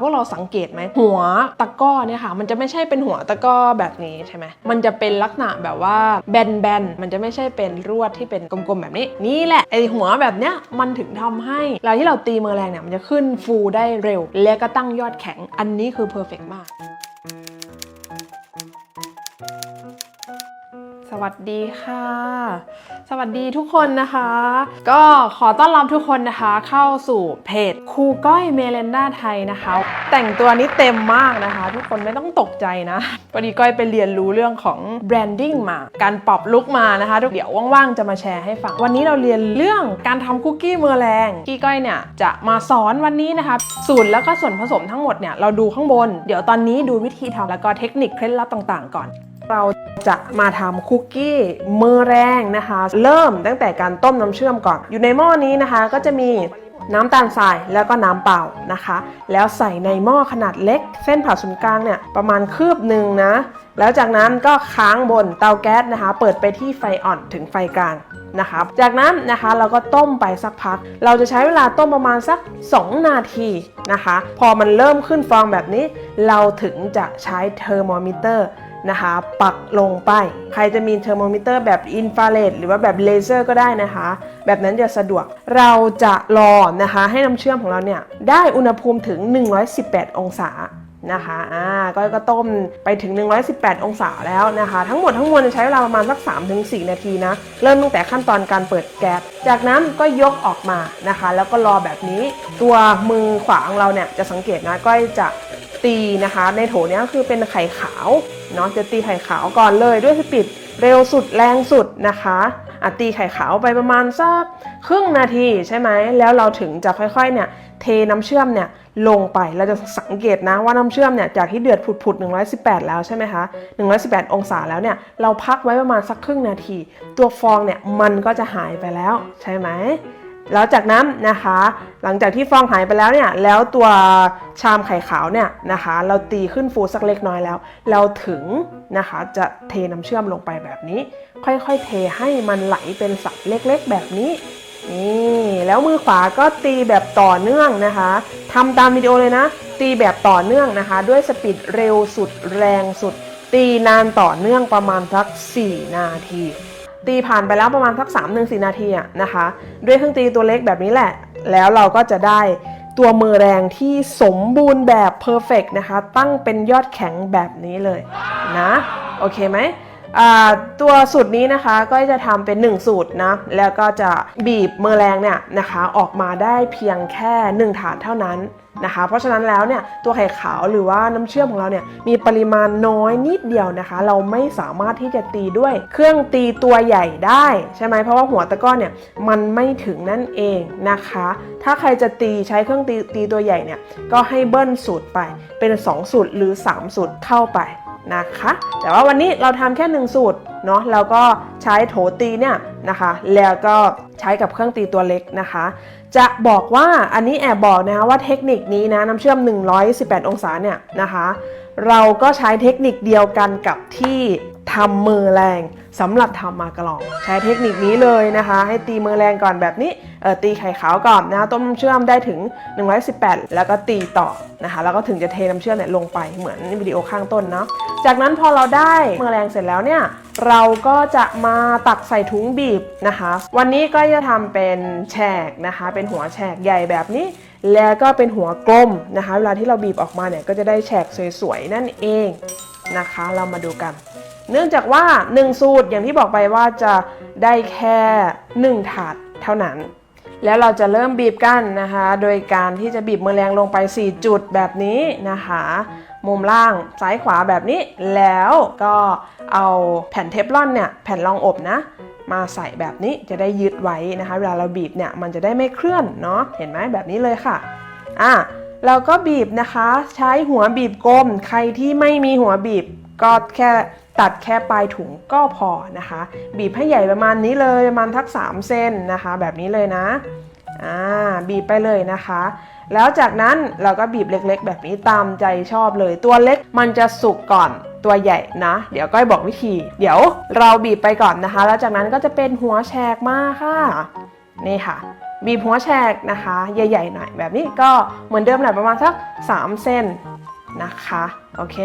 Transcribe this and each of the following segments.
พวกเราสังเกตไหมหัวตะกร้อเนี่ยค่ะ มันจะไม่ใช่เป็นหัวตะกร้อแบบนี้ใช่ไหมมันจะเป็นลักษณะแบบว่าแบนๆมันจะไม่ใช่เป็นรวดที่เป็นกลมๆแบบนี้นี่แหละไอหัวแบบเนี้ยมันถึงทำให้เวลาที่เราตีมือแรงเนี่ยมันจะขึ้นฟูได้เร็ว และก็ตั้งยอดแข็งอันนี้คือเพอร์เฟกมากส วัสดีค่ะ สวัสดีทุกคนนะคะ ก็ขอต้อนรับทุกคนนะคะ เข้าสู่เพจครูก้อยเมเลนดาไทยนะคะ แต่งตัวนี้เต็มมากนะคะ ทุกคนไม่ต้องตกใจนะพอดีก้อยไปเรียนรู้เรื่องของแบรนดิ้งมา การปรับลุคมานะคะเดี๋ยวว่างๆจะมาแชร์ให้ฟัง วันนี้เราเรียนเรื่องการทำคุกกี้มือแรงที่ก้อยเนี่ยจะมาสอนวันนี้นะคะ สูตรแล้วก็ส่วนผสมทั้งหมดเนี่ยเราดูข้างบน เดี๋ยวตอนนี้ดูวิธีทำแล้วก็เทคนิคเคล็ดลับต่าง ๆ ก่อน เราจะมาทำคุกกี้มือแรงนะคะ เริ่มตั้งแต่การต้มน้ำเชื่อมก่อน อยู่ในหม้อนี้นะคะ ก็จะมีน้ำตาลทรายแล้วก็น้ำเปล่านะคะ แล้วใส่ในหม้อขนาดเล็ก เส้นผ่าศูนย์กลางเนี่ยประมาณคืบหนึ่งนะ แล้วจากนั้นก็ค้างบนเตาแก๊สนะคะ เปิดไปที่ไฟอ่อนถึงไฟกลางนะคะจากนั้นนะคะเราก็ต้มไปสักพัก เราจะใช้เวลาต้มประมาณสัก 2 นาทีนะคะ พอมันเริ่มขึ้นฟองแบบนี้ เราถึงจะใช้เทอร์โมมิเตอร์ นะคะ ปักลงไป ใครจะมีเทอร์โมมิเตอร์แบบอินฟราเรดหรือว่าแบบเลเซอร์ก็ได้นะคะ แบบนั้นจะสะดวกเราจะรอนะคะ ให้น้ำเชื่อมของเราเนี่ยได้อุณหภูมิถึง 118 องศา นะคะอ่าก็ก็ต้มไปถึง 118 องศาแล้วนะคะ ทั้งหมดทั้งมวลจะใช้เวลาประมาณสัก 3-4 นาทีนะ เริ่มตั้งแต่ขั้นตอนการเปิดแก๊สจากนั้นก็ยกออกมานะคะ แล้วก็รอแบบนี้ ตัวมือขวาของเราเนี่ยจะสังเกตนะก้อยจะตีนะคะ ในโถเนี้ยคือเป็นไข่ขาวเนาะจะตีไข่ขาวก่อนเลยด้วยสปีดเร็วสุดแรงสุดนะคะอะตีไข่ขาวไปประมาณสักครึ่งนาทีใช่ไหมแล้วเราถึงจะค่อยๆเนี่ย เทน้ำเชื่อมเนี่ยลงไปเราจะสังเกตนะว่าน้ำเชื่อมเนี่ยจากที่เดือดผุดๆ118 แล้วใช่ไหมคะ118 องศาแล้วเนี่ยเราพักไว้ประมาณสักครึ่งนาที ตัวฟองเนี่ยมันก็จะหายไปแล้วใช่ไหมแล้วจากนั้นนะคะ หลังจากที่ฟองหายไปแล้วเนี่ยแล้วตัวชามไข่ขาวเนี่ยนะคะ เราตีขึ้นฟูสักเล็กน้อยแล้ว เราถึงนะคะจะเทน้ำเชื่อมลงไปแบบนี้ ค่อยๆเทให้มันไหลเป็นสัดเล็กๆ แบบนี้ นี่แล้วมือขวาก็ตีแบบต่อเนื่องนะคะทำตามวิดีโอเลยนะ ตีแบบต่อเนื่องนะคะ ด้วยสปีดเร็วสุดแรงสุด ตีนานต่อเนื่องประมาณสัก 4 นาที ตีผ่านไปแล้วประมาณสัก3 1 4นาทีอะนะคะ ด้วยเครื่องตีตัวเล็กแบบนี้แหละ แล้วเราก็จะได้ตัวมือแรงที่สมบูรณ์แบบเพอร์เฟกนะคะ ตั้งเป็นยอดแข็งแบบนี้เลยนะ โอเคไหม ตัวสูตรนี้นะคะก็จะทำเป็น 1 สูตรนะ แล้วก็จะบีบเมอแรงเนี่ยนะคะออกมาได้เพียงแค่ 1 ถาดเท่านั้นนะคะ เพราะฉะนั้นแล้วเนี่ยตัวไข่ขาวหรือว่าน้ำเชื่อมของเราเนี่ยมีปริมาณน้อยนิดเดียวนะคะ เราไม่สามารถที่จะตีด้วยเครื่องตีตัวใหญ่ได้ใช่ไหมเพราะว่าหัวตะก้อนเนี่ยมันไม่ถึงนั่นเองนะคะ ถ้าใครจะตีใช้เครื่องตีตีตัวใหญ่เนี่ยก็ให้เบิ้ลสูตรไปเป็น 2 สูตรหรือ 3 สูตรเข้าไป นะคะ แต่ว่าวันนี้เราทำแค่หนึ่งสูตรเนาะแล้วก็ใช้โถตีเนี่ยนะคะ แล้วก็ใช้กับเครื่องตีตัวเล็กนะคะ จะบอกว่าอันนี้แอบบอกนะคะว่าเทคนิคนี้นะน้ำเชื่อม 118 องศาเนี่ยนะคะ เราก็ใช้เทคนิคเดียวกันกับที่ทำมือแรง สำหรับทำมากระลอง ใช้เทคนิคนี้เลยนะคะ ให้ตีมือแรงก่อนแบบนี้เออตีไข่ขาวก่อนนะคะต้มน้ำเชื่อมได้ถึง 118 แล้วก็ตีต่อนะคะ แล้วก็ถึงจะเทน้ำเชื่อมเนี่ยลงไปเหมือนวิดีโอข้างต้นเนาะจากนั้นพอเราได้มือแรงเสร็จแล้วเนี่ยเราก็จะมาตักใส่ถุงบีบนะคะ วันนี้ก็จะทำเป็นแฉกนะคะ เป็นหัวแฉกใหญ่แบบนี้ แล้วก็เป็นหัวกลมนะคะ เวลาที่เราบีบออกมาเนี่ยก็จะได้แฉกสวยๆนั่นเอง นะคะ เรามาดูกัน เนื่องจากว่า 1 สูตรอย่างที่บอกไปว่าจะได้แค่ 1 ถาดเท่านั้น แล้วเราจะเริ่มบีบกันนะคะ โดยการที่จะบีบมือแรงลงไป 4 จุดแบบนี้นะคะ มุมล่างซ้ายขวาแบบนี้ แล้วก็เอาแผ่นเทฟลอนเนี่ยแผ่นรองอบนะมาใส่แบบนี้จะได้ยึดไว้นะคะ เวลาเราบีบเนี่ยมันจะได้ไม่เคลื่อนเนาะเห็นไหมแบบนี้เลยค่ะอะ เราก็บีบนะคะ ใช้หัวบีบกลม ใครที่ไม่มีหัวบีบก็แค่ตัดแค่ปลายถุงก็พอนะคะ บีบให้ใหญ่ประมาณนี้เลยประมาณทัก 3เซนนะคะ แบบนี้เลยนะอ่าบีบไปเลยนะคะ แล้วจากนั้นเราก็บีบเล็กๆ แบบนี้ตามใจชอบเลย ตัวเล็กมันจะสุกก่อนตัวใหญ่นะ เดี๋ยวก้อยบอกวิธี เดี๋ยวเราบีบไปก่อนนะคะ แล้วจากนั้นก็จะเป็นหัวแฉกมาค่ะ นี่ค่ะบีบหัวแฉกนะคะ ใหญ่ๆหน่อยแบบนี้ก็เหมือนเดิมแหละประมาณสัก 3 เส้นนะคะโอเค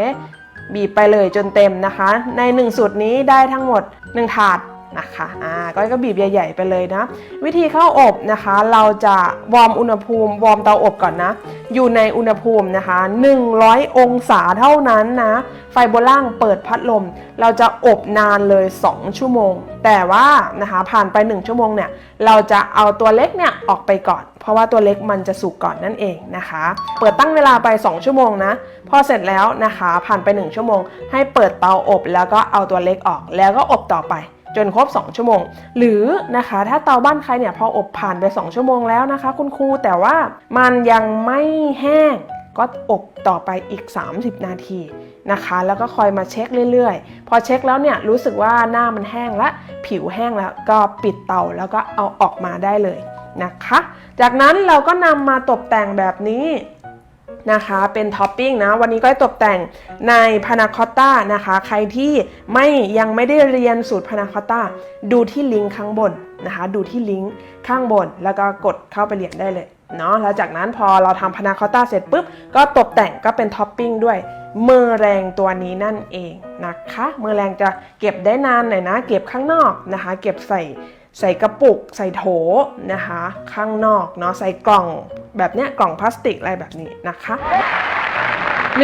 บีบไปเลยจนเต็มนะคะ ใน 1 สูตรนี้ได้ทั้งหมด 1 ถาด นะคะอ่าก็ก็บีบใหญ่ ๆ ไปเลยนะ วิธีเข้าอบนะคะ เราจะวอร์มอุณหภูมิ วอร์มเตาอบก่อนนะ อยู่ในอุณหภูมินะคะ 100 องศาเท่านั้นนะ ไฟบนล่างเปิดพัดลม เราจะอบนานเลย 2 ชั่วโมง แต่ว่านะคะผ่านไป 1 ชั่วโมงเนี่ย เราจะเอาตัวเล็กเนี่ยออกไปก่อน เพราะว่าตัวเล็กมันจะสุกก่อนนั่นเองนะคะ เปิดตั้งเวลาไป 2 ชั่วโมงนะ พอเสร็จแล้วนะคะ ผ่านไป 1 ชั่วโมง ให้เปิดเตาอบแล้วก็เอาตัวเล็กออก แล้วก็อบต่อไป จนครบ 2 ชั่วโมง หรือนะคะถ้าเตาบ้านใครเนี่ยพออบผ่านไป 2 ชั่วโมงแล้วนะคะ คุณครูแต่ว่ามันยังไม่แห้งก็อบต่อไปอีก 30 นาทีนะคะ แล้วก็คอยมาเช็คเรื่อยๆ พอเช็คแล้วเนี่ยรู้สึกว่าหน้ามันแห้งและผิวแห้งแล้วก็ปิดเตาแล้วก็เอาออกมาได้เลยนะคะ จากนั้นเราก็นำมาตกแต่งแบบนี้ นะคะเป็นท็อปปิ้งนะวันนี้ก็ตกแต่งในพานาคอตต้านะคะใครที่ไม่ยังไม่ได้เรียนสูตรพานาคอตต้าดูที่ลิงก์ข้างบนนะคะดูที่ลิงก์ข้างบน แล้วก็กดเข้าไปเรียนได้เลยเนาะแล้วจากนั้นพอเราทำพานาคอตต้าเสร็จปุ๊บ ก็ตกแต่งก็เป็นท็อปปิ้งด้วยเมอแรงตัวนี้นั่นเองนะคะเมอแรงจะเก็บได้นานหน่อยนะ เก็บข้างนอกนะคะ เก็บใส่ ใส่กระปุก ใส่โถนะคะ ข้างนอกเนาะใส่กล่องแบบเนี้ยกล่องพลาสติกอะไรแบบนี้นะคะ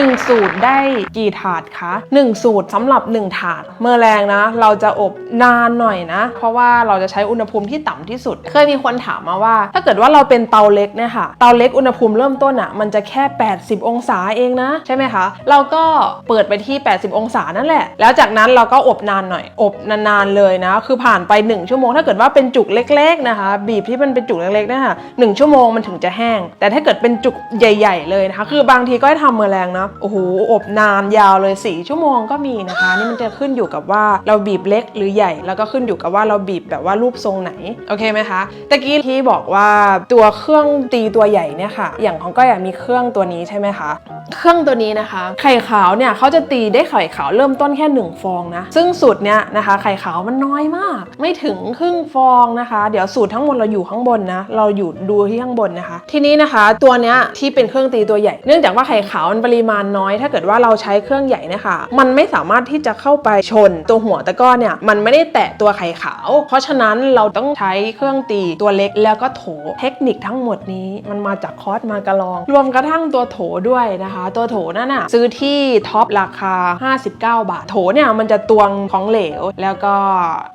1 สูตรได้กี่ถาดคะ 1 สูตรสำหรับ 1 ถาด เมื่อแรงนะ เราจะอบนานหน่อยนะ เพราะว่าเราจะใช้อุณหภูมิที่ต่ำที่สุด เคยมีคนถามมาว่า ถ้าเกิดว่าเราเป็นเตาเล็กเนี่ยค่ะ เตาเล็กอุณหภูมิเริ่มต้นอะ่ะ มันจะแค่ 80 องศาเองนะ ใช่ไหมคะ เราก็เปิดไปที่ 80 องศานั่นแหละ แล้วจากนั้นเราก็อบนานหน่อย อบนานๆเลยนะ คือผ่านไป 1 ชั่วโมง ถ้าเกิดว่าเป็นจุกเล็ก ๆนะคะ บีบที่มันเป็นจุกเล็กๆนะคะหนึ่งชั่วโมงมันถึงจะแห้ง แต่ถ้าเกิดเป็นจุกใหญ่ ๆ เลยนะคะ คือบางทีก็ให้ทำเมื่อแรงนะโอ้โหอบนานยาวเลย 4 ชั่วโมงก็มีนะคะ นี่มันจะขึ้นอยู่กับว่าเราบีบเล็กหรือใหญ่ แล้วก็ขึ้นอยู่กับว่าเราบีบแบบว่ารูปทรงไหน โอเคไหมคะตะกี้ที่บอกว่าตัวเครื่องตีตัวใหญ่เนี่ยค่ะ อย่างของก้อยอะมีเครื่องตัวนี้ใช่ไหมคะ เครื่องตัวนี้นะคะ ไข่ขาวเนี่ยเขาจะตีได้ไข่ขาวเริ่มต้นแค่ 1 ฟองนะ ซึ่งสูตรเนี้ยนะคะ ไข่ขาวมันน้อยมาก ไม่ถึงครึ่งฟองนะคะ เดี๋ยวสูตรทั้งหมดเราอยู่ข้างบนนะ เราอยู่ดูที่ข้างบนนะคะ ทีนี้นะคะ ตัวเนี้ยที่เป็นเครื่องตีตัวใหญ่ เนื่องจากว่าไข่ขาวมันปริมาณน้อย ถ้าเกิดว่าเราใช้เครื่องใหญ่เนะคะ มันไม่สามารถที่จะเข้าไปชน ตัวหัวตะก้อเนี่ยมันไม่ได้แตะตัวไข่ขาว เพราะฉะนั้นเราต้องใช้เครื่องตีตัวเล็กแล้วก็โถเทคนิคทั้งหมดนี้มันมาจากคอร์สมากระลอง รวมกระทั่งตัวโถด้วยนะคะ ตัวโถนั่นน่ะซื้อที่ท็อปราคา 59 บาท โถเนี่ยมันจะตวงของเหลว แล้วก็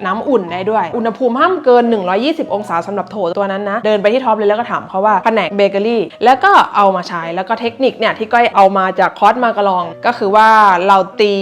น้ำอุ่นได้ด้วย อุณหภูมิห้ามเกิน 120 องศาสำหรับโถตัวนั้นนะ เดินไปที่ท็อปเลยแล้วก็ถามเขาว่าแผนกเบเกอรี่แล้วก็เอามาใช้แล้วก็เทคนิคเนี่ยที่ก้อยเอามาจากคอร์สมากระลอง ก็คือว่าเราตี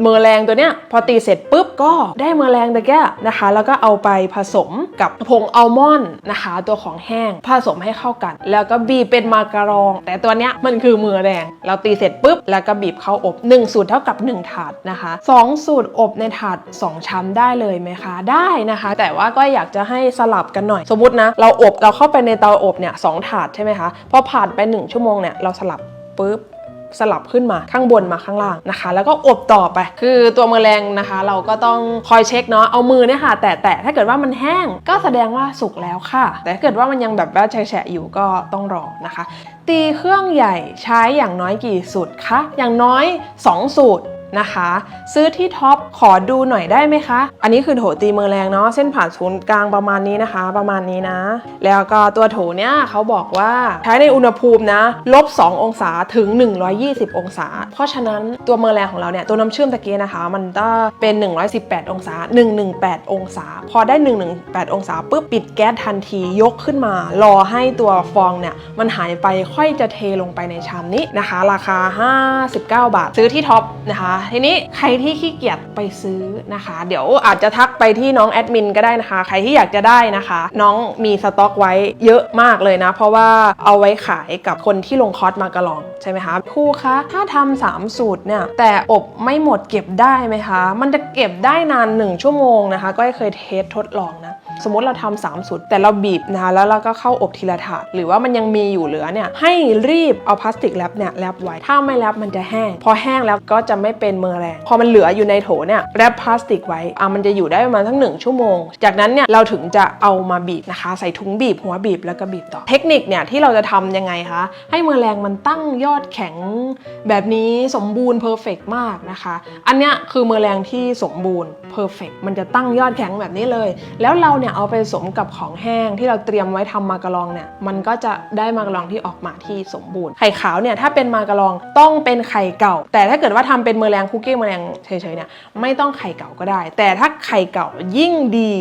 เมอร์แรงตัวเนี้ยพอตีเสร็จปุ๊บก็ได้เมอร์แรงตะแก้นะคะ แล้วก็เอาไปผสมกับผงอัลมอนด์นะคะ ตัวของแห้งผสมให้เข้ากัน แล้วก็บีบเป็นมาการอง แต่ตัวเนี้ยมันคือมือแรง เราตีเสร็จปุ๊บแล้วก็บีบเข้าอบ 1 สูตรเท่ากับ 1 ถาดนะคะ2สูตรอบในถาด2ชั้นได้เลยไหมคะ ได้นะคะ แต่ว่าก็อยากจะให้สลับกันหน่อย สมมตินะ เราอบเราเข้าไปในเตาอบเนี่ยสองถาดใช่ไหมคะ พอผ่านไป 1 ชั่วโมงเนี่ย เราสลับปุ๊บ สลับขึ้นมาข้างบนมาข้างล่างนะคะ แล้วก็อบต่อไป คือตัวมแมลงนะคะ เราก็ต้องคอยเช็คเนาะเอามือเนี่ยค่ะ แตะแตะถ้าเกิดว่ามันแห้งก็แสดงว่าสุกแล้วค่ะ แต่ถ้าเกิดว่ามันยังแบบว่าแฉะอยู่ก็ต้องรอนะคะ ตีเครื่องใหญ่ใช้อย่างน้อยกี่สูตรคะอย่างน้อย 2 สูตร นะคะ ซื้อที่ท็อปขอดูหน่อยได้ไหมคะ อันนี้คือโถตีมือแรงเนาะเส้นผ่านศูนย์กลางประมาณนี้นะคะ ประมาณนี้นะ แล้วก็ตัวโถเนี่ยเขาบอกว่าใช้ในอุณหภูมินะลบ 2 องศาถึง 120 องศา เพราะฉะนั้นตัวมือแรงของเราเนี่ยตัวน้ำเชื่อมตะเกียนะคะ มันก็เป็น 118 องศา 118 องศา พอได้ 118 องศาปุ๊บปิดแก๊สทันทียกขึ้นมา รอให้ตัวฟองเนี่ยมันหายไปค่อยจะเทลงไปในชามนี้นะคะ ราคา 59 บาท ซื้อที่ท็อปนะคะทีนี้ใครที่ขี้เกียจไปซื้อนะคะ เดี๋ยวอาจจะทักไปที่น้องแอดมินก็ได้นะคะ ใครที่อยากจะได้นะคะ น้องมีสต็อกไว้เยอะมากเลยนะ เพราะว่าเอาไว้ขายกับคนที่ลงคอร์สมากระลองใช่ไหมคะครูคะถ้าทำสามสูตรเนี่ยแต่อบไม่หมดเก็บได้ไหมคะ มันจะเก็บได้นาน 1 ชั่วโมงนะคะ ก็เคยเทสทดลองนะ สมมติเราทำสามสูตรแต่เราบีบนะคะแล้วเราก็เข้าอบทีละถาดหรือว่ามันยังมีอยู่เหลือเนี่ยให้รีบเอาพลาสติกแรปเนี่ยแรปไว้ถ้าไม่แรปมันจะแห้ง พอแห้งแล้วก็จะไม่เป็นเมอแรงพอมันเหลืออยู่ในโถเนี่ยแรปพลาสติกไว้อะมันจะอยู่ได้ประมาณทั้งหนึ่งชั่วโมง จากนั้นเนี่ยเราถึงจะเอามาบีบนะคะ ใส่ถุงบีบหัวบีบแล้วก็บีบต่อ เทคนิคเนี่ยที่เราจะทำยังไงคะให้เมอแรงมันตั้งยอดแข็งแบบนี้สมบูรณ์เพอร์เฟกมากนะคะ อันเนี้ยคือเมอแรงที่สมบูรณ์เพอร์เฟกมันจะตั้งยอดแข็งแบบนี้เลย แล้วเราเนี่ยเอาไปผสมกับของแห้งที่เราเตรียมไว้ทำมากะลองเนี่ยมันก็จะได้มากะลองที่ออกมาที่สมบูรณ์ไข่ขาวเนี่ยถ้าเป็นมากะลองต้องเป็นไข่เก่า แต่ถ้าเกิดว่าทำเป็นเมลแรงคุกกี้เมลแรงเฉยๆเนี่ยไม่ต้องไข่เก่าก็ได้ แต่ถ้าไข่เก่ายิ่งดี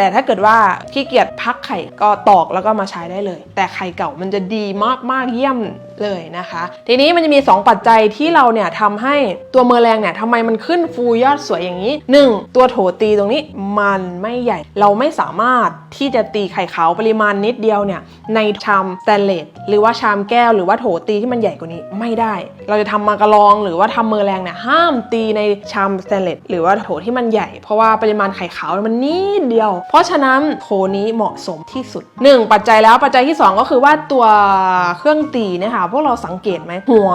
แต่ถ้าเกิดว่าขี้เกียจพักไข่ก็ตอกแล้วก็มาใช้ได้เลย แต่ไข่เก่ามันจะดีมากๆเยี่ยมเลยนะคะ ทีนี้มันจะมี 2 ปัจจัยที่เราเนี่ยทำให้ตัวเมอแรงเนี่ยทำไมมันขึ้นฟูยอดสวยอย่างนี้ 1. ตัวโถตีตรงนี้มันไม่ใหญ่ เราไม่สามารถที่จะตีไข่ขาวปริมาณนิดเดียวเนี่ยในชามสแตนเลสหรือว่าชามแก้วหรือว่าโถตีที่มันใหญ่กว่านี้ไม่ได้ เราจะทำมากระลองหรือว่าทำเมอแรงเนี่ยห้ามตีในชามสแตนเลสหรือว่าโถที่มันใหญ่ เพราะว่าปริมาณไข่ขาวมันนิดเดียวเพราะฉะนั้นโถนี้เหมาะสมที่สุด 1 ปัจจัยแล้วปัจจัยที่ 2 ก็คือว่าตัวเครื่องตีเนี่ยค่ะพวกเราสังเกตไหมหัว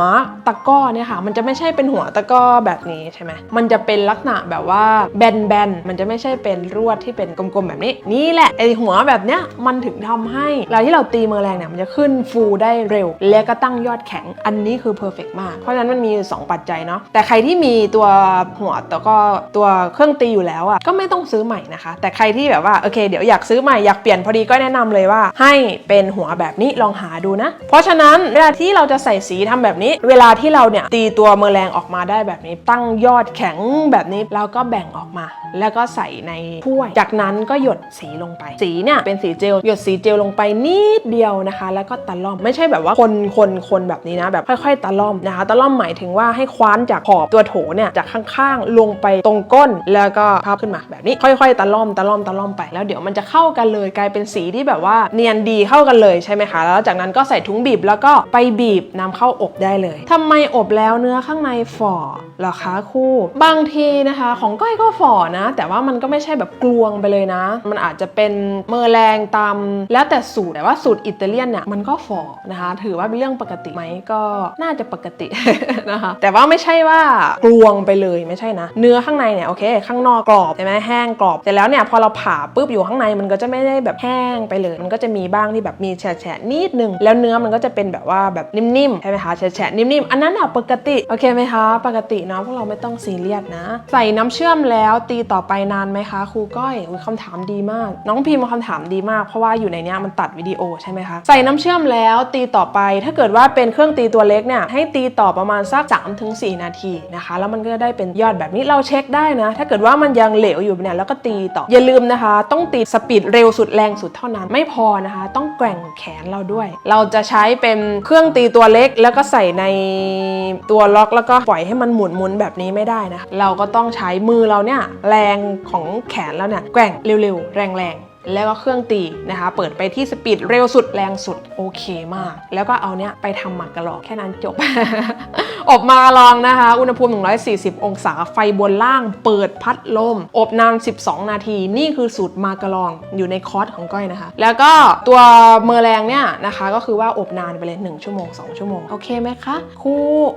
ตะก้อเนี่ยค่ะมันจะไม่ใช่เป็นหัวตะก้อแบบนี้ใช่ไหมมันจะเป็นลักษณะแบบว่าแบนๆมันจะไม่ใช่เป็นรวดที่เป็นกลมๆแบบนี้นี่แหละไอหัวแบบเนี้ยมันถึงทำให้เวลาที่เราตีเมอแรงเนี่ยมันจะขึ้นฟูได้เร็ว และก็ตั้งยอดแข็งอันนี้คือเพอร์เฟกมาก เพราะฉะนั้นมันมี 2 ปัจจัยเนาะแต่ใครที่มีตัวหัวแล้วก็ตัวเครื่องตีอยู่แล้วอะก็ไม่ต้องซื้อใหม่นะคะ แต่ใครที่แบบว่าโอเคเดี๋ยวอยากซื้อใหม่อยากเปลี่ยนพอดีก็แนะนำเลยว่า ให้เป็นหัวแบบนี้ลองหาดูนะ เพราะฉะนั้นเวลาที่เราจะใส่สีทำแบบนี้ เวลาที่เราเนี่ยตีตัวเมอแรงออกมาได้แบบนี้ตั้งยอดแข็งแบบนี้เราก็แบ่งออกมา แล้วก็ใส่ในถ้วย จากนั้นก็หยดสีลงไป สีเนี่ยเป็นสีเจลหยดสีเจลลงไปนิดเดียวนะคะ แล้วก็ตะล่อมไม่ใช่แบบว่าคนคนคนแบบนี้นะแบบค่อยๆตะล่อมนะคะตะล่อมหมายถึงว่าให้คว้านจากขอบตัวโถเนี่ยจากข้างๆ ลงไปตรงก้นแล้วก็พับขึ้นมาแบบนี้ค่อยๆตะล่อมตะล่อมตะล่อมไปแล้วเดี๋ยวมันจะเข้ากันเลยกลายเป็นสีที่แบบว่าเนียนดีเข้ากันเลยใช่ไหมคะแล้วจากนั้นก็ใส่ถุงบีบแล้วก็ไปบีบนำเข้าอบได้เลยทำไมอบแล้วเนื้อข้างในฝ่อหรอคะคู่ บางทีนะคะ ของก้อยก็ฝ่อนะ แต่ว่ามันก็ไม่ใช่แบบกลวงไปเลยนะ มันอาจจะเป็นเมอแรงตามแล้วแต่สูตรแต่ว่าสูตรอิตาเลียนเนี่ยมันก็ฝ่อนะคะ ถือว่าเป็นเรื่องปกติไหมก็น่าจะปกตินะคะแต่ว่าไม่ใช่ว่ากลวงไปเลยไม่ใช่นะ เนื้อข้างในเนี่ยโอเค ข้างนอกกรอบใช่ไหมแห้งกรอบแต่แล้วเนี่ยพอเราผ่าปุ๊บอยู่ข้างในมันก็จะไม่ได้แบบแห้งไปเลย มันก็จะมีบ้างที่แบบมีแฉะนิดนึง แล้วเนื้อมันก็จะเป็นแบบว่าแบบนิ่มๆใช่ไหมคะแฉะนิ่มๆ อันนั้นอะปกติโอเคไหมคะ ปกติเนาะพวกเราไม่ต้องซีเรียสนะ ใส่น้ำเชื่อมแล้วตีต่อไปนานไหมคะครูก้อยอุ๊ยคำถามดีมาก น้องพิมพ์มาคำถามดีมากเพราะว่าอยู่ในเนี้ยมันตัดวิดีโอใช่ไหมคะใส่น้ำเชื่อมแล้วตีต่อไปถ้าเกิดว่าเป็นเครื่องตีตัวเล็กเนี่ยให้ตีต่อประมาณสัก3ถึง4นาทีนะคะ แล้วมันก็จะได้เป็นยอดแบบนี้เราเช็คได้นะ ถ้าเกิดว่ามันยังเหลวอยู่เนี่ยแล้วก็ตีต่ออย่าลืมนะคะต้องตีสปีดเร็วสุดแรงสุดเท่านั้นไม่พอนะคะ ต้องแกว่งแขนเราด้วย เราจะใช้เป็นเครื่องตีตัวเล็ก แล้วก็ใส่ในตัวล็อกแล้วก็ปล่อยให้มันหมุนหมุนแบบนี้ไม่ได้นะคะเราก็ต้องใช้มือเราเนี่ยแรงของแขนแล้วเนี่ยแกว่งเร็วๆ แรงๆ แล้วก็เครื่องตีนะคะ เปิดไปที่สปีดเร็วสุดแรงสุดโอเคมาก แล้วก็เอาเนี้ยไปทำหมักกะลอกแค่นั้นจบ อบมากะลองนะคะ อุณหภูมิ 140 องศาไฟบนล่าง เปิดพัดลม อบนาน 12 นาที นี่คือสูตรมากะลองอยู่ในคอร์สของก้อยนะคะ แล้วก็ตัวเมอแรงเนี่ยนะคะก็คือว่าอบนานไปเลย 1 ชั่วโมง 2 ชั่วโมง โอเคไหมคะครู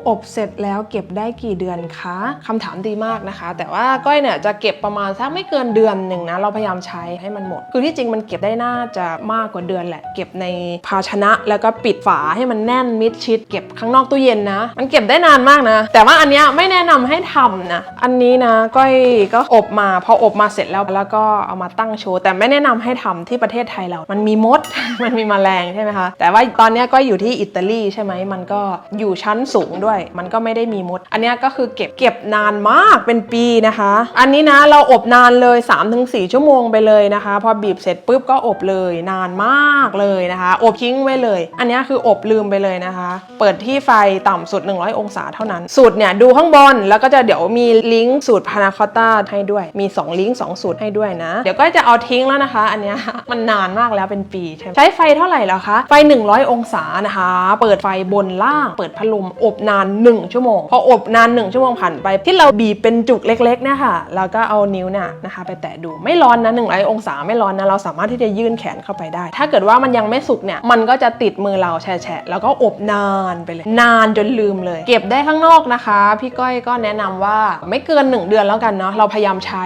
อบเสร็จแล้วเก็บได้กี่เดือนคะคำถามดีมากนะคะ แต่ว่าก้อยเนี่ยจะเก็บประมาณสักไม่เกินเดือนหนึ่งนะเราพยายามใช้ให้มันหมดคือที่จริงมันเก็บได้น่าจะมากกว่าเดือนแหละ เก็บในภาชนะแล้วก็ปิดฝาให้มันแน่นมิดชิด เก็บข้างนอกตู้เย็นนะ มันเก็บได้นานมากนะ แต่ว่าอันเนี้ยไม่แนะนำให้ทำนะ อันนี้นะก้อยก็อบมาพออบมาเสร็จแล้วแล้วก็เอามาตั้งโชว์แต่ไม่แนะนำให้ทำที่ประเทศไทยเรา มันมีมด มันมีแมลงใช่ไหมคะ แต่ว่าตอนเนี้ยก็อยู่ที่อิตาลีใช่ไหมมันก็อยู่ชั้นสูงด้วย มันก็ไม่ได้มีมด อันเนี้ยก็คือเก็บเก็บนานมากเป็นปีนะคะ อันนี้นะเราอบนานเลย 3-4 ชั่วโมงไปเลยนะคะพอบีบเสร็จปุ๊บก็อบเลยนานมากเลยนะคะ อบทิ้งไว้เลย อันนี้คืออบลืมไปเลยนะคะ เปิดที่ไฟต่ำสุด 100 องศาเท่านั้น สูตรเนี่ยดูข้างบนแล้วก็จะเดี๋ยวมีลิงก์สูตรพานาคอตต้าให้ด้วย มี 2 ลิงก์2สูตรให้ด้วยนะ เดี๋ยวก็จะเอาทิ้งแล้วนะคะ อันนี้มันนานมากแล้วเป็นปีใช่ใช้ไฟเท่าไหร่แล้วคะ ไฟ 100 องศานะคะ เปิดไฟบนล่าง เปิดพัดลมอบนาน 1 ชั่วโมง พออบนาน 1 ชั่วโมงผ่านไป ที่เราบีบเป็นจุกเล็กๆเนี่ยค่ะแล้วก็เอานิ้วเนี่ยนะคะ ไปแตะดูไม่ร้อนนะ100องศาไม่ร้อนนะเราสามารถที่จะยื่นแขนเข้าไปได้ ถ้าเกิดว่ามันยังไม่สุกเนี่ยมันก็จะติดมือเราแฉะแล้วก็อบนานไปเลย นานจนลืมเลย เก็บได้ข้างนอกนะคะ พี่ก้อยก็แนะนำว่าไม่เกิน 1 เดือนแล้วกันเนาะเราพยายามใช้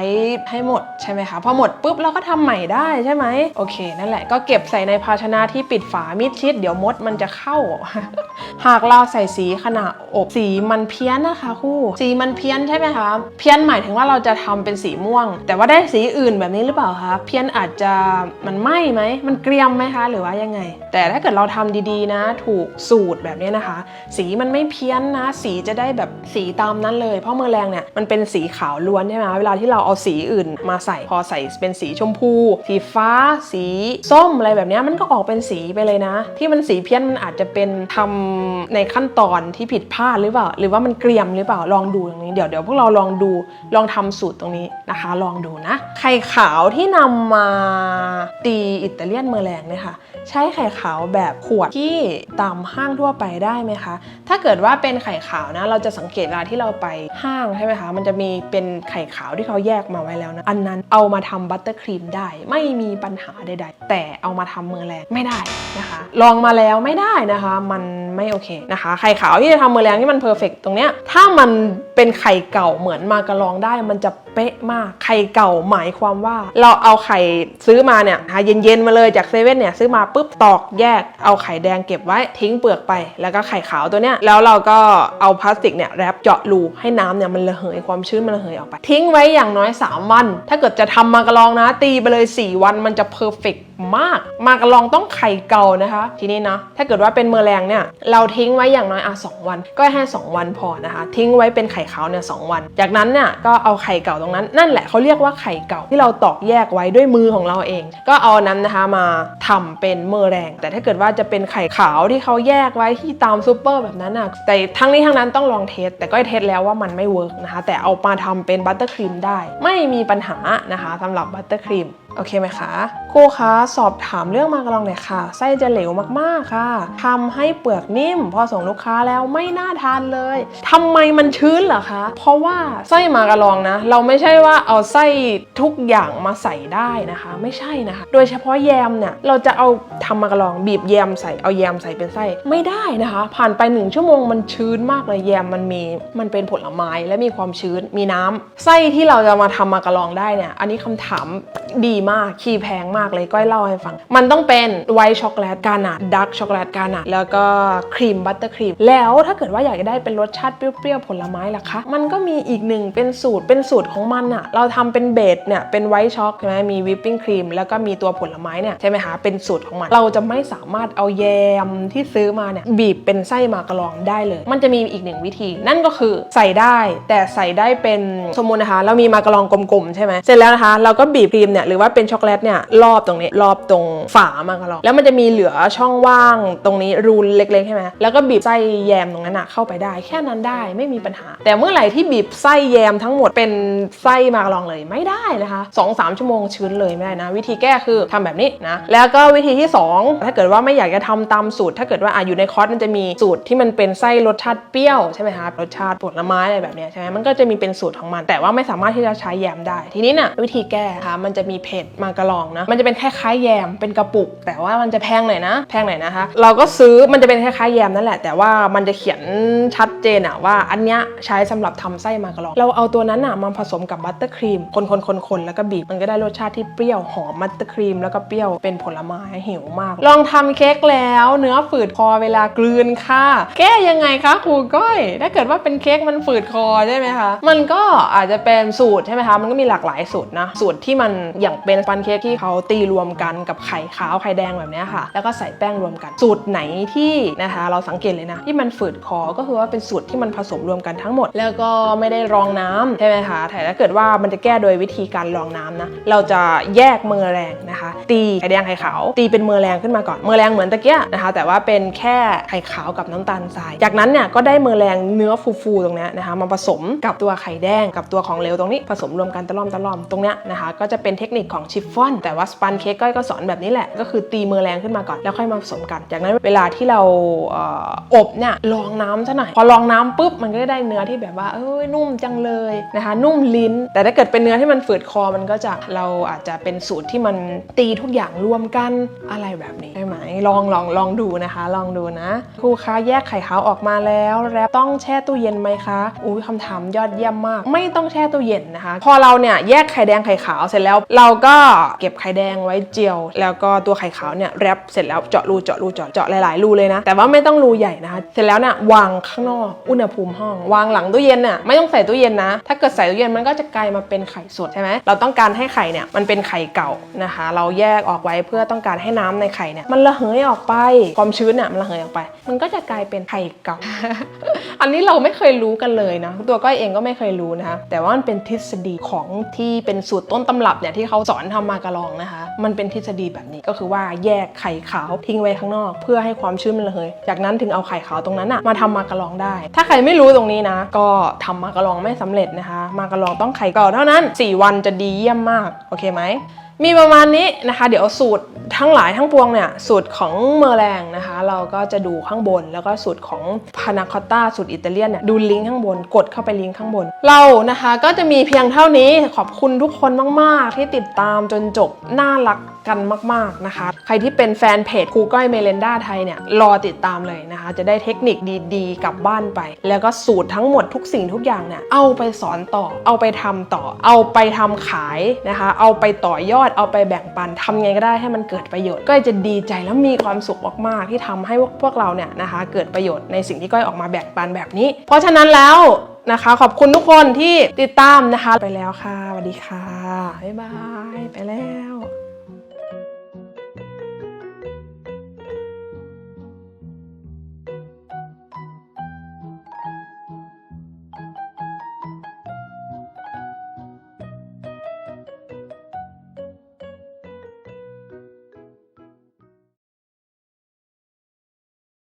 ให้หมดใช่ไหมคะพอหมดปุ๊บเราก็ทำใหม่ได้ใช่ไหมโอเค นั่นแหละก็เก็บใส่ในภาชนะที่ปิดฝามิดชิด เดี๋ยวมดมันจะเข้า หากเราใส่สีขณะอบสีมันเพี้ยนนะคะคู่สีมันเพี้ยนใช่ไหมคะเพี้ยนหมายถึงว่าเราจะทำเป็นสีม่วง แต่ว่าได้สีอื่นแบบนี้หรือเปล่าคะเพี้ยนอาจจะมันไหม้ไหม มันเกรียมไหมคะ หรือว่ายังไง แต่ถ้าเกิดเราทำดีๆนะ ถูกสูตรแบบนี้นะคะ สีมันไม่เพี้ยนนะ สีจะได้แบบสีตามนั้นเลย เพราะเมอร์แรงเนี่ยมันเป็นสีขาวล้วนใช่ไหมคะเวลาที่เราเอาสีอื่นมาใส่พอใส่เป็นสีชมพู สีฟ้า สีส้มอะไรแบบนี้มันก็ออกเป็นสีไปเลยนะ ที่มันสีเพี้ยนมันอาจจะเป็นทำในขั้นตอนที่ผิดพลาดหรือเปล่า หรือว่ามันเกรียมหรือเปล่าลองดูตรงนี้เดี๋ยวเดี๋ยวพวกเราลองดูลองทำสูตรตรงนี้นะคะ ลองดูนะไข่ขาวที่นำมาตีอิตาเลียนเมอร์แรงเนี่ยค่ะ ใช้ไข่ขาวแบบขวดที่ตามห้างทั่วไปได้ไหมคะ ถ้าเกิดว่าเป็นไข่ขาวนะ เราจะสังเกตเวลาที่เราไปห้างใช่ไหมคะ มันจะมีเป็นไข่ขาวที่เขาแยกมาไว้แล้วนะ อันนั้นเอามาทำบัตเตอร์ครีมได้ ไม่มีปัญหาใดๆ แต่เอามาทำเมอแรงไม่ได้นะคะ ลองมาแล้วไม่ได้นะคะ มันไม่โอเคนะคะ ไข่ขาวที่จะทำเมอแรงที่มันเพอร์เฟกตรงเนี้ย ถ้ามันเป็นไข่เก่าเหมือนมากระลองได้ มันจะเป๊ะมาก ไข่เก่าหมายความว่า เราเอาไข่ซื้อมาเนี่ยหาเย็นๆมาเลยจากเซเว่นเนี่ยซื้อมาปุ๊บตอกแยกเอาไข่แดงเก็บไว้ทิ้งเปลือกไป แล้วก็ไข่ขาวตัวเนี้ยแล้วเราก็เอาพลาสติกเนี่ยแรปเจาะรูให้น้ำเนี่ยมันระเหยความชื้นมันระเหยออกไป ทิ้งไว้อย่างน้อย 3 วัน ถ้าเกิดจะทำมากระลองนะ ตีไปเลย 4 วันมันจะเพอร์เฟกมาก มากระลองต้องไข่เก่านะคะ ทีนี้นะ ถ้าเกิดว่าเป็นเมอแรงเนี่ยเราทิ้งไว้อย่างน้อยอะสองวัน ก็ให้ 2 วันพอนะคะ ทิ้งไว้เป็นไข่ขาวเนี่ยสวัน จากนั้นเนี่ยก็เอาไข่เก่าตรงนั้นนั่นแหละเขาเรียกว่าไข่เก่าที่เราตอกแยกไว้ด้วยมือของเราเอง ก็เอานั้นนะคะมาทำเป็นเมอแรง แต่ถ้าเกิดว่าจะเป็นไข่ขาวที่เขาแยกไว้ที่ตามซูเปอร์แบบนั้นอะแต่ทั้งนี้ทั้งนั้นต้องลองเทส แต่ก็เทสแล้วว่ามันไม่เวิร์กนะคะ แต่เอามาทำเป็นบัตเตอร์ครีมได้ ไม่มีปัญหานะคะสำหรับบัตเตอร์ครีม โอเคไหมคะครูคะสอบถามเรื่องมากระลองหน่อยค่ะ ไส้จะเหลวมากๆค่ะทำให้เปลือกนิ่ม พอส่งลูกค้าแล้วไม่น่าทานเลยทำไมมันชื้นเหรอคะ เพราะว่าไส้มากระลองนะ เราไม่ใช่ว่าเอาไส้ทุกอย่างมาใส่ได้นะคะ ไม่ใช่นะคะ โดยเฉพาะแยมเนี่ยเราจะเอาทำมากระลองบีบแยมใส่เอาแยมใส่เป็นไส้ไม่ได้นะคะ ผ่านไปหนึ่งชั่วโมงมันชื้นมากเลยแยมมันมีมันเป็นผลไม้และมีความชื้นมีน้ำไส้ที่เราจะมาทำมากระลองได้เนี่ยอันนี้คำถามดีมากคีย์แพงมากเลยก้อยเล่าให้ฟัง มันต้องเป็นไวท์ช็อกโกแลตกานาดดักช็อกโกแลตกานาดแล้วก็ครีมบัตเตอร์ครีมแล้วถ้าเกิดว่าอยากจะได้เป็นรสชาติเปรี้ยวๆผลไม้ล่ะคะ มันก็มีอีกหนึ่งเป็นสูตรเป็นสูตรของมันอะเราทำเป็นเบสเนี่ยเป็นไวท์ช็อกใช่ไหมมีวิปปิ้งครีมแล้วก็มีตัวผลไม้เนี่ยใช่ไหมคะเป็นสูตรของมัน เราจะไม่สามารถเอาแยมที่ซื้อมาเนี่ยบีบเป็นไส้มากระลองได้เลย มันจะมีอีกหนึ่งวิธี นั่นก็คือใส่ได้แต่ใส่ได้เป็นสมมุตินะคะ เรามีมากระลองกลมๆใช่ไหมเสร็จแล้วนะคะ เราก็บีบครีมเนี่ยหรือว่าเป็นช็อกโกแลตเนี่ยรอบตรงนี้รอบตรงฝามากระลองแล้วมันจะมีเหลือช่องว่างตรงนี้รูนเล็กๆใช่ไหมแล้วก็บีบไส้แยมตรงนั้นอะเข้าไปได้แค่นั้นได้ไม่มีปัญหา แต่เมื่อไหร่ที่บีบไส้แยมทั้งหมดเป็นไส้มากระลองเลยไม่ได้นะคะ2อสชั่วโมงชื้นเลยไม่ได้นะ วิธีแก้คือทำแบบนี้นะแล้วก็วิธีที่ 2 ถ้าเกิดว่าไม่อยากจะทำตามสูตร ถ้าเกิดว่าอะอยู่ในคอร์สมันจะมีสูตรที่มันเป็นไส้รสชาติเปรี้ยวใช่ไหมคะรสชาติผลไม้อะไรแบบเนี้ยใช่ไหมมันก็จะมีเป็นสูตรของมัน แต่ว่าไม่สามารถที่จะใช้แยมได้ ทีนี้เนี่ยวิธีแก้ค่ะมันจะมีเพจมากระลองนะ มันจะเป็นคล้ายๆแยมเป็นกระปุก แต่ว่ามันจะแพงหน่อยนะ แพงหน่อยนะคะ เราก็ซื้อมันจะเป็นคล้ายๆแยมนั่นแหละ แต่ว่ามันจะเขียนชัดเจนอะว่าอันเนี้ยใช้สำหรับทำไส้มากระลอง เราเอาตัวนั้นอะมาผสมกับบัตเตอร์ครีมคนๆๆๆแล้วก็บีบมันก็ได้รสชาติที่เปรี้ยวหอมบัตเตอร์ครีมแล้วก็เปรี้ยวเป็นผลไม้หิวมาก ลองทำเค้กแล้วเนื้อฝืดคอเวลากลืนค่ะแก้ยังไงคะครูก้อย ถ้าเกิดว่าเป็นเค้กมันฝืดคอใช่ไหมคะมันก็อาจจะเป็นสูตรใช่ไหมคะมันก็มีหลากหลายสูตรนะสูตรที่มันอย่างเป็นฟันเค้กที่เขาตีรวมกันกับไข่ขาวไข่แดงแบบนี้ค่ะ แล้วก็ใส่แป้งรวมกัน สูตรไหนที่นะคะเราสังเกตเลยนะ ที่มันฝืดคอก็คือว่าเป็นสูตรที่มันผสมรวมกันทั้งหมด แล้วก็ไม่ได้รองน้ำใช่ไหมคะแต่ถ้าเกิดว่ามันจะแก้โดยวิธีการรองน้ำนะเราจะแยกเมอแรงนะคะ ตีไข่แดงไข่ขาว ตีเป็นเมอแรงขึ้นมาก่อนเมอแรงเหมือนตะเกียนะคะ แต่ว่าเป็นแค่ไข่ขาวกับน้ำตาลทราย จากนั้นเนี่ยก็ได้เมอแรงเนื้อฟูๆตรงนี้นะคะมาผสมกับตัวไข่แดงกับตัวของเหลวตรงนี้ผสมรวมกันตะล่อมตะล่อมตรงเนี้ยนะคะ ก็จะเป็นเทคนิคของของชิฟฟ่อน แต่ว่าสปันเค้กก้อยก็สอนแบบนี้แหละ ก็คือตีมือแรงขึ้นมาก่อน แล้วค่อยมาผสมกัน จากนั้นเวลาที่เราอบเนี่ยลองน้ำซะหน่อย พอลองน้ำปุ๊บมันก็จะได้เนื้อที่แบบว่าเอ้ยนุ่มจังเลยนะคะ นุ่มลิ้น แต่ถ้าเกิดเป็นเนื้อที่มันฝืดคอมันก็จะเราอาจจะเป็นสูตรที่มันตีทุกอย่างรวมกันอะไรแบบนี้ได้ไหมลองลองลองดูนะคะ ลองดูนะครูคะแยกไข่ขาวออกมาแล้วแล้วต้องแช่ตู้เย็นไหมคะอุ้ยคำถามยอดเยี่ยมมาก ไม่ต้องแช่ตู้เย็นนะคะ พอเราเนี่ยแยกไข่แดงไข่ขาวเสร็จแล้ว เราก็เก็บไข่แดงไว้เจียว แล้วก็ตัวไข่ขาวเนี่ยแรปเสร็จแล้วเจาะรูเจาะรูเจาะเจาะหลายๆรูเลยนะ แต่ว่าไม่ต้องรูใหญ่นะคะ เสร็จแล้วเนี่ยวางข้างนอกอุณหภูมิห้อง วางหลังตู้เย็นน่ะไม่ต้องใส่ตู้เย็นนะ ถ้าเกิดใส่ตู้เย็นมันก็จะกลายมาเป็นไข่สดใช่ไหมเราต้องการให้ไข่เนี่ยมันเป็นไข่เก่านะคะ เราแยกออกไว้เพื่อต้องการให้น้ำในไข่เนี่ยมันระเหยออกไปความชื้นเนี่ยมันระเหยออกไป มันก็จะกลายเป็นไข่เก่า อันนี้เราไม่เคยรู้กันเลยนะ ตัวก้อยเองก็ไม่เคยรู้นะคะแต่ว่ามันเป็นทฤษฎีของที่เป็นสูตรต้นตำรับเนี่ยที่เขาสอนทำมากระลองนะคะ มันเป็นทฤษฎีแบบนี้ก็คือว่าแยกไข่ขาวทิ้งไว้ข้างนอก เพื่อให้ความชื้นมันระเหย จากนั้นถึงเอาไข่ขาวตรงนั้นอะมาทำมากระลองได้ ถ้าใครไม่รู้ตรงนี้นะ ก็ทำมากระลองไม่สำเร็จนะคะ มากระลองต้องไข่เก่าเท่านั้น 4 วันจะดีเยี่ยมมาก โอเคไหม มีประมาณนี้นะคะ เดี๋ยวสูตรทั้งหลายทั้งปวงเนี่ยสูตรของเมอร์แรงนะคะ เราก็จะดูข้างบนแล้วก็สูตรของพานาคอตต้าสูตรอิตาเลียนเนี่ยดูลิงก์ข้างบน กดเข้าไปลิงก์ข้างบน เรานะคะก็จะมีเพียงเท่านี้ขอบคุณทุกคนมาก ๆ ที่ติดตามจนจบน่ารักกันมากๆนะคะ ใครที่เป็นแฟนเพจครูก้อยเมเลนดาไทยเนี่ยรอติดตามเลยนะคะ จะได้เทคนิคดีๆ กลับบ้านไป แล้วก็สูตรทั้งหมดทุกสิ่งทุกอย่างเนี่ยเอาไปสอนต่อ เอาไปทำต่อ เอาไปทำขายนะคะ เอาไปต่อยอดเอาไปแบ่งปันทำไงก็ได้ให้มันเกิดประโยชน์ก็จะดีใจและมีความสุขมากๆที่ทำให้พวกเราเนี่ยนะคะ เกิดประโยชน์ในสิ่งที่ก้อยออกมาแบ่งปันแบบนี้ เพราะฉะนั้นแล้วนะคะ ขอบคุณทุกคนที่ติดตามนะคะ ไปแล้วค่ะสวัสดีค่ะ บ๊ายบาย ไปแล้ว